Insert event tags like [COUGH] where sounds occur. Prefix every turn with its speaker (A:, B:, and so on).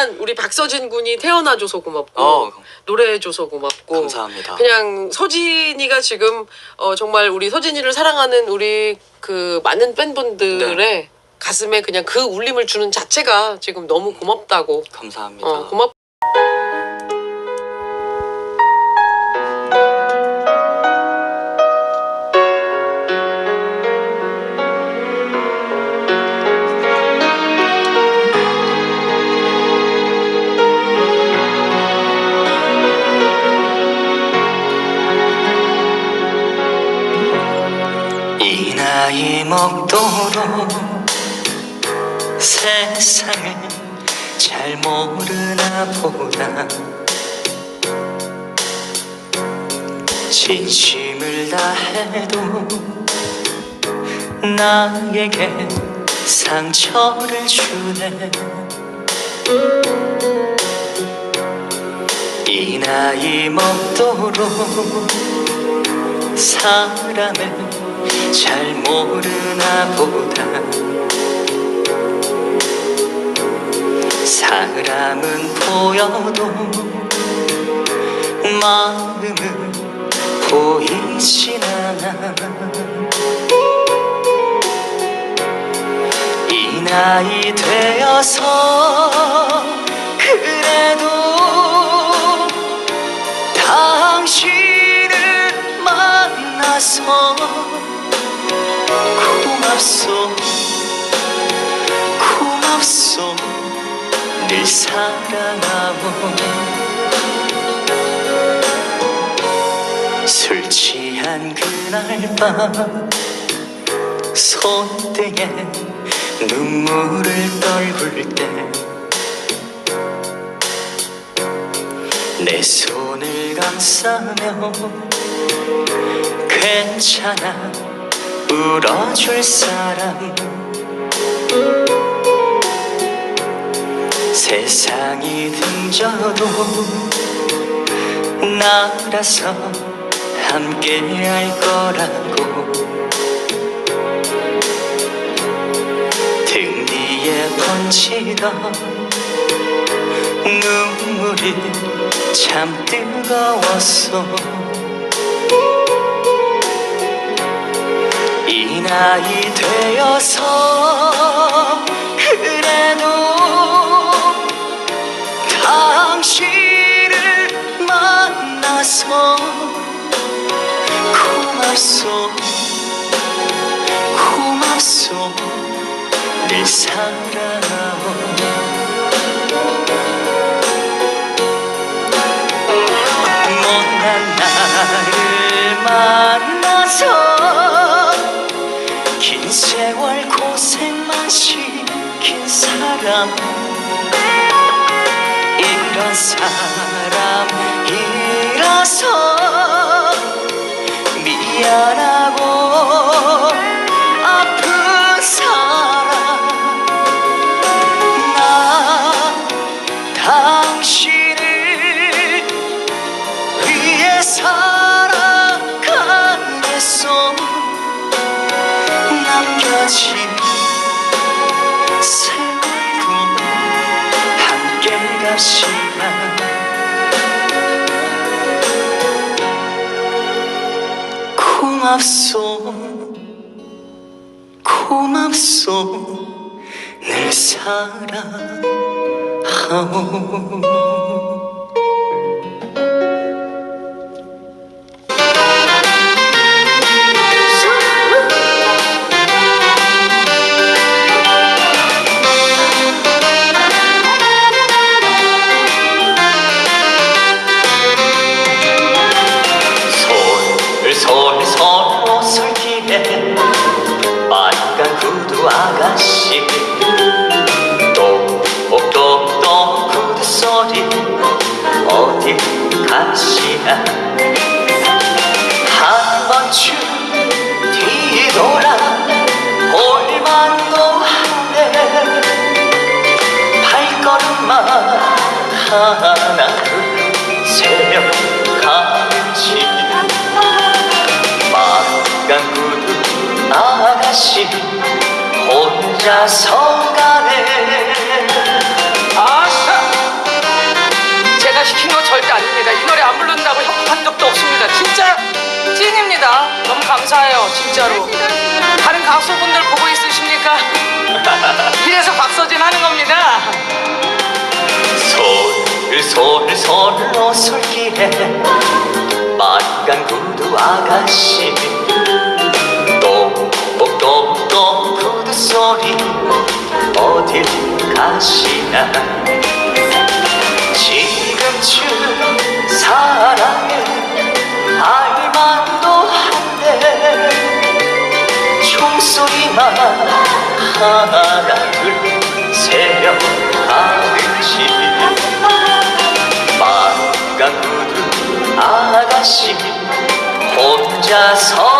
A: 일단 우리 박서진 군이 태어나줘서 고맙고
B: 어.
A: 노래해줘서 고맙고
B: 감사합니다.
A: 그냥 서진이가 지금 어, 정말 우리 서진이를 사랑하는 우리 그 많은 팬분들의
B: 네.
A: 가슴에 그냥 그 울림을 주는 자체가 지금 너무 고맙다고
B: 감사합니다.
A: 어, 고맙.
B: 나이 먹도록 세상을 잘 모르나 보다. 진심을 다해도 나에게 상처를 주네. 이 나이 먹도록 사람을 잘 모르나 보다. 사람은 보여도 마음은 보이진 않아. 이 나이 되어서 그래도 당신을 만나서 고맙소. 고맙소. 늘 사랑하고 술 취한 그날 밤 손등에 눈물을 떨굴 때 내 손을 감싸며 괜찮아 울어줄 사람 세상이 등져도 나라서 함께 할 거라고. 등 뒤에 번지던 눈물이 참 뜨거웠어 이 나이 되어서 그래도 당신을 만나서 고맙소 고맙소 늘 사랑하고 못난 나를 만나서 사람 이런 사람이라서 미안하고 아픈 사람 나 당신을 위해 살아가겠소 남겨진 고맙소. 고맙소. 늘 사랑하오 혼자서 가네. 아싸! 제가 시킨 거 절대 아닙니다. 이 노래 안 부른다고 협박한 적도 없습니다. 진짜 찐입니다. 너무
C: 감사해요 진짜로. 다른 가수분들 보고 있으십니까? [LAUGHS] 이래서 박서진 하는 겁니다.
B: 손을 손을 손을 어설기에 만간 구두 아가씨 소리 어딜 가시나. 지금쯤 사랑에 알만도 한데 총소리만 하나 둘 세명 가는지 빨간 구두 아가씨 혼자서